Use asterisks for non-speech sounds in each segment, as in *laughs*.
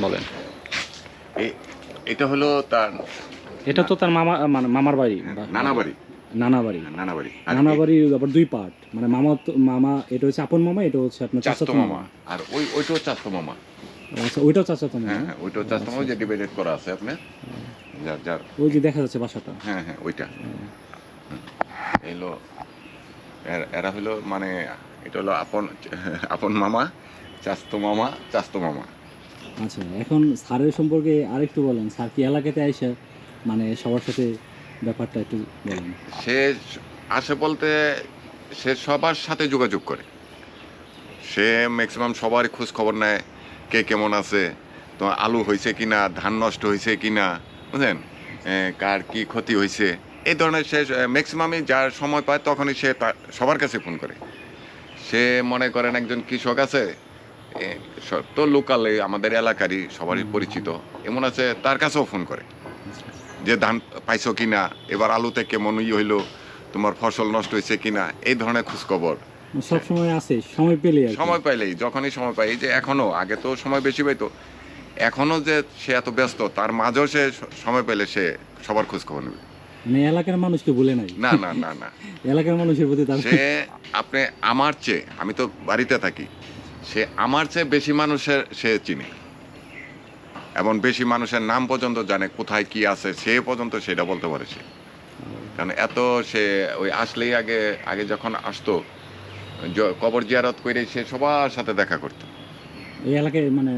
বলেন। এটা হলো তার এটা তো তার মামা মানে মামার বাড়ি নানা বাড়ি। নানা বাড়ি। নানা বাড়ি। নানা বাড়ি আবার দুই পার্ট। মানে মামা তো- মামা এটা হচ্ছে আপন মামা এটা হচ্ছে আপনার চাচাতো মামা। আর ওই ওইটাও চাস্তো মামা। আচ্ছা ওইটাও চাচাতো হ্যাঁ মামা। হ্যাঁ ওইটাও চাস্তো মামা যে ডিভাইডেড করা আছে আপনার। যার যার। ওই যে দেখা যাচ্ছে বাসাটা। হ্যাঁ হ্যাঁ ওইটা। এলো এর- এরা হলো মানে এটা হলো আপন আপন মামা চাস্তো মামা চাস্তো মামা। আচ্ছা এখন স্যারের সম্পর্কে আরেকটু বলেন। স্যার কি এলাকাতে আইসা মানে সবার সাথে ব্যাপারটা একটু বলেন। সে আসে বলতে সে সবার সাথে যোগাযোগ করে। সে ম্যাক্সিমাম সবার খোঁজ খবর নেয়, কে কেমন আছে, তো আলু হয়েছে কি না ধান নষ্ট হয়েছে কি না বুঝলেন কার কি ক্ষতি হয়েছে, এই ধরনের সে ম্যাক্সিমামই যার সময় পায় তখনই সে সবার কাছে ফোন করে। সে মনে করেন একজন কৃষক আছে তো লোকালে আমাদের এলাকারই সবারই পরিচিত। এমন আছে তার কাছেও ফোন করে। যে ধান পাইছো কিনা এবার আলুতে কেমন ই হইল তোমার ফসল নষ্ট হয়েছে কিনা এই ধরনের খোঁজখবর। সব সময় আছে সময় পেলে সময় পাইলেই যখনই সময় পাই যে এখনও আগে তো সময় বেশি পাইতো। এখনও যে সে এত ব্যস্ত তার মাঝেও সে সময় পেলে সে সবার খোঁজ খবর নেবে। মানে এলাকার মানুষকে বলে নাই। না না না না। এলাকার মানুষের প্রতি সে আপনি আমার চেয়ে আমি তো বাড়িতে থাকি সে আমার চেয়ে বেশি মানুষের সে চিনে। এবং বেশি মানুষের নাম পর্যন্ত জানে কোথায় কি আছে সে পর্যন্ত সেটা বলতে পারে সে। কারণ এত সে ওই আসলেই আগে আগে যখন আসতো কবর জিয়ারত করে সে সবার সাথে দেখা করতো। এই এলাকায় মানে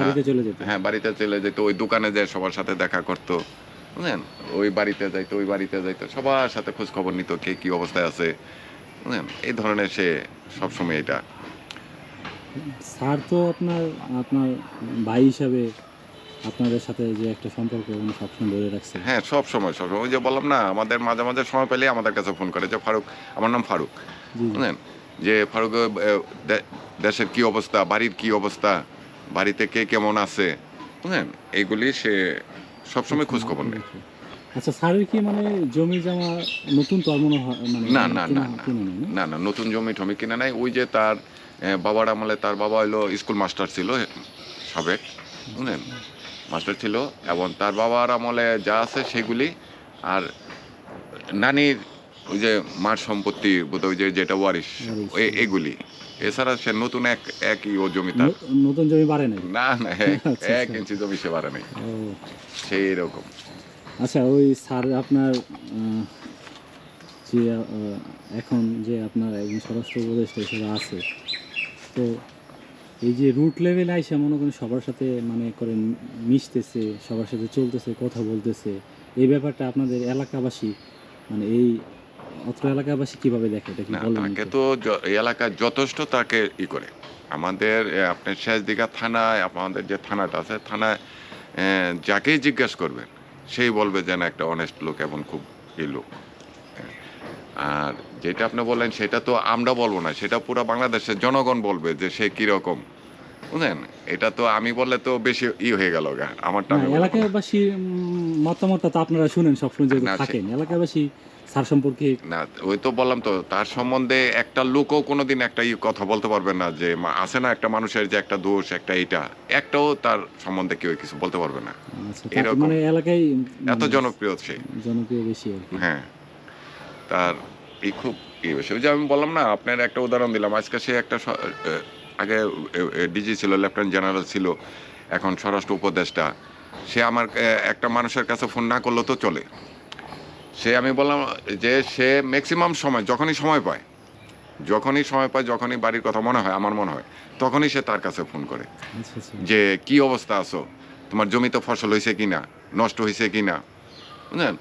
বাড়িতে চলে যেত? হ্যাঁ বাড়িতে চলে যেত ওই দোকানে যায় সবার সাথে দেখা করতো। বুঝলেন? ওই বাড়িতে যাইতো ওই বাড়িতে যাইতো সবার সাথে খোঁজ খবর নিত কে কি অবস্থায় আছে। বুঝলেন? এই ধরনের সে সবসময় এটা স্যার তো আপনার আপনার ভাই হিসাবে আপনাদের সাথে যে একটা সম্পর্ক উনি সবসময় ধরে রাখছে হ্যাঁ সব সময় সব সময়। ওই যে বললাম না আমাদের মাঝে মাঝে সময় পেলে আমাদের কাছে ফোন করে যে ফারুক আমার নাম ফারুক। বুঝলেন? যে ফারুক দেশের কি অবস্থা বাড়ির কি অবস্থা বাড়িতে কে কেমন আছে বুঝলেন? এইগুলি সে সবসময় খোঁজ খবর নেয়। আচ্ছা স্যারের কি মানে জমি জমা নতুন তো আর মনে হয় মানে না না। না? না না? নতুন জমি টমি কিনে নাই ওই যে তার বাবার আমলে তার বাবা হলো স্কুল মাস্টার ছিল সাবেক বুঝলেন? মাস্টার ছিল এবং তার বাবার আমলে যা আছে সেগুলি আর নানির ওই যে মার সম্পত্তি ওই যে যেটা ওয়ারিশ ওয়ারিশ। এগুলি। এছাড়া সে নতুন এক একই ও জমি তার। নতুন জমি বাড়ে নাই? না না এক- *laughs* আচ্ছা, এক আচ্ছা। ইঞ্চি জমি সে বাড়ে নেই। সেই রকম আচ্ছা ওই স্যার আপনার যে এখন যে আপনার একজন স্বরাষ্ট্র উপদেষ্টা হিসেবে আছে তো এই যে রুট লেভেলে আইসা মনে করেন সবার সাথে মানে করেন মিশতেছে সবার সাথে চলতেছে কথা বলতেছে এই ব্যাপারটা আপনাদের এলাকাবাসী মানে এই অত্র এলাকাবাসী কীভাবে দেখে? এটা কি না বলেন তাকে তো। এই এলাকায় যথেষ্ট তাকে ই করে। আমাদের আপনার শেষ দিঘা থানায় আমাদের যে থানাটা আছে থানায় যাকেই জিজ্ঞেস করবেন সেই বলবে যেন একটা অনেস্ট লোক এবং খুব ই লোক। আর যেটা আপনি বললেন সেটা তো আমরা বলব না সেটা পুরো বাংলাদেশের জনগণ বলবে যে সে কীরকম। বুঝলেন? এটা তো আমি বললে তো বেশি ই হয়ে গেল গা আমারটা উম, মতামতটা তো আপনারা শুনেন সবসময় যেহেতু থাকেন। এলাকাবাসী স্যার সম্পর্কে না ওই তো বললাম তো তার সম্বন্ধে একটা লোকও কোনোদিন একটা ই কথা বলতে পারবে না যে আছে না একটা মানুষের যে একটা দোষ একটা এটা একটাও তার সম্বন্ধে কেউ কিছু বলতে পারবে না। আচ্ছা এরকম। মানে এলাকায় এত জনপ্রিয় সে। জনপ্রিয় বেশি হ্যাঁ। তার এই খুব এই বিষয়। ওই যে আমি বললাম না আপনার একটা উদাহরণ দিলাম। আজকে সে একটা আগে ডিজি ছিল লেফটেন্যান্ট জেনারেল ছিল এখন স্বরাষ্ট্র উপদেষ্টা। সে আমার একটা মানুষের কাছে ফোন না করলেও তো চলে। সে আমি বললাম যে সে ম্যাক্সিমাম সময় যখনই সময় পায় যখনই সময় পায় যখনই বাড়ির কথা মনে হয় আমার মনে হয় তখনই সে তার কাছে ফোন করে। আচ্ছা আচ্ছা। যে কি অবস্থা আছো? তোমার জমিতে ফসল হয়েছে কি না নষ্ট হয়েছে কি না বুঝলেন?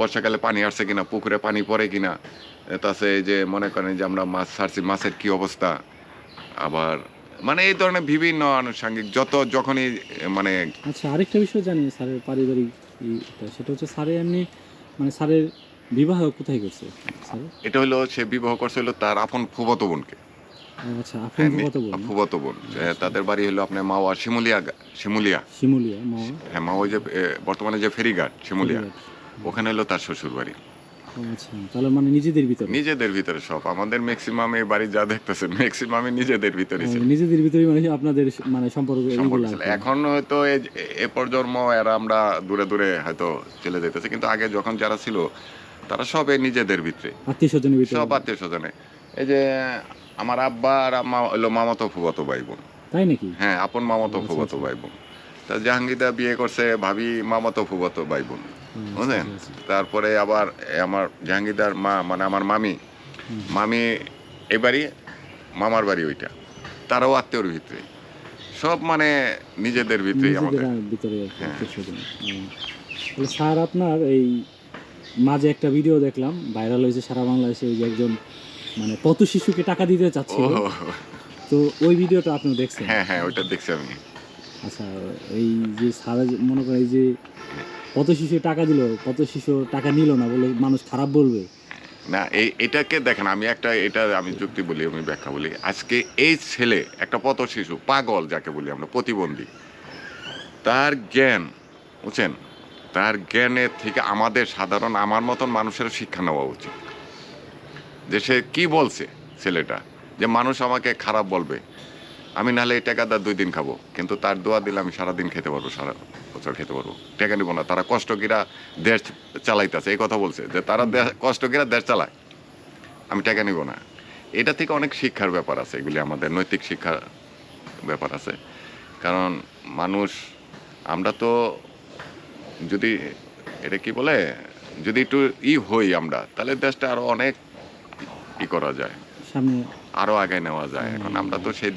বর্ষাকালে পানি আসছে কিনা পুকুরে পানি পড়ে কিনা এই যে মনে করেন যে আমরা মাছ ছাড়ছি মাছের কি অবস্থা? আবার মানে এই ধরনের বিভিন্ন আনুষঙ্গিক যত যখনই মানে আচ্ছা আরেকটা বিষয় জানি স্যারের পারিবারিক সেটা হচ্ছে স্যারের এমনি মানে স্যারের বিবাহ কোথায় করছে এটা হলো সে বিবাহ করছিল তার আপন ফুবত বোনকে। আচ্ছা ফুবত বোন। তাদের বাড়ি হলো আপনার মাওয়া শিমুলিয়া শিমুলিয়া। শিমুলিয়া হ্যাঁ মাওয়া যে বর্তমানে যে ফেরিঘাট শিমুলিয়া। ওখানে হলো তার শ্বশুর বাড়ি আচ্ছা তাহলে মানে নিজেদের ভিতরে? নিজেদের ভিতরে সব। আমাদের ম্যাক্সিমাম এই বাড়ি যা দেখতেছেন ম্যাক্সিমামে নিজেদের ভিতরে নিজেদের ভিতরে মানে আপনাদের মানে সম্পর্ক সম্পর্ক এগুলো ছিল। আর কি। এখন হয়তো এ প্রজন্ম এরা আমরা দূরে দূরে হয়তো চলে যেতেছে। কিন্তু আগে যখন যারা ছিল তারা সবে নিজেদের ভিতরে। আত্মীয় স্বজনের ভিতরে। সব আত্মীয় স্বজনে এই যে আমার আব্বা আর আম্মা হলো মামাতো ফুবাতো ভাই বোন। তাই নাকি? হ্যাঁ আপন মামাতো আচ্ছা, ফুবাতো ভাই বোন। তা জাহাঙ্গীরদা বিয়ে করছে ভাবি মামাতো ফুবাতো ভাই বোন। আচ্ছা, বুঝলেন। তারপরে আবার আমার জাহাঙ্গীরদার মা মানে আমার মামি। মামি বাড়ি মামার বাড়ি ওইটা। তারাও আত্মীয়র ভিতরে সব মানে নিজেদের ভিতরেই আমাদের। ভিতরে হ্যাঁ। স্যার আপনার এই মাঝে একটা ভিডিও দেখলাম ভাইরাল হয়েছে সারা বাংলাদেশে ওই যে একজন মানে পথ শিশুকে টাকা দিতে ও। চাচ্ছিল তো ওই ভিডিওটা আপনি দেখছেন? হ্যাঁ হ্যাঁ ওইটা দেখছি আমি। আচ্ছা এই যে সারা মনে করেন এই যে পথ শিশু টাকা দিল পথ শিশু টাকা নিল না বলে মানুষ খারাপ বলবে? না এই এটাকে দেখেন, আমি একটা, এটা আমি যুক্তি বলি, আমি ব্যাখ্যা বলি। আজকে এই ছেলে, একটা পথ শিশু, পাগল যাকে বলি আমরা, প্রতিবন্ধী, তার জ্ঞান, বুঝছেন? তার জ্ঞানের থেকে আমাদের সাধারণ, আমার মতন মানুষের শিক্ষা নেওয়া উচিত। যে সে কি বলছে ছেলেটা? যে মানুষ আমাকে খারাপ বলবে। আমি নাহলে এই টাকা দুই দিন খাব। কিন্তু তার দোয়া দিলে আমি সারাদিন খেতে পারব সারা বছর খেতে পারব। টাকা নিব না তারা কষ্ট কিরা দেশ চালাইতেছে এই কথা বলছে যে তারা কষ্ট কিরা দেশ চালায়। আমি টাকা নিব না। এটা থেকে অনেক শিক্ষার ব্যাপার আছে এগুলি আমাদের নৈতিক শিক্ষার ব্যাপার আছে। কারণ মানুষ আমরা তো যদি এটা কি বলে যদি একটু ই হই আমরা তাহলে দেশটা আরও অনেক ই করা যায়। সামনে আরও আগে নেওয়া যায়। এখন আমরা তো সেই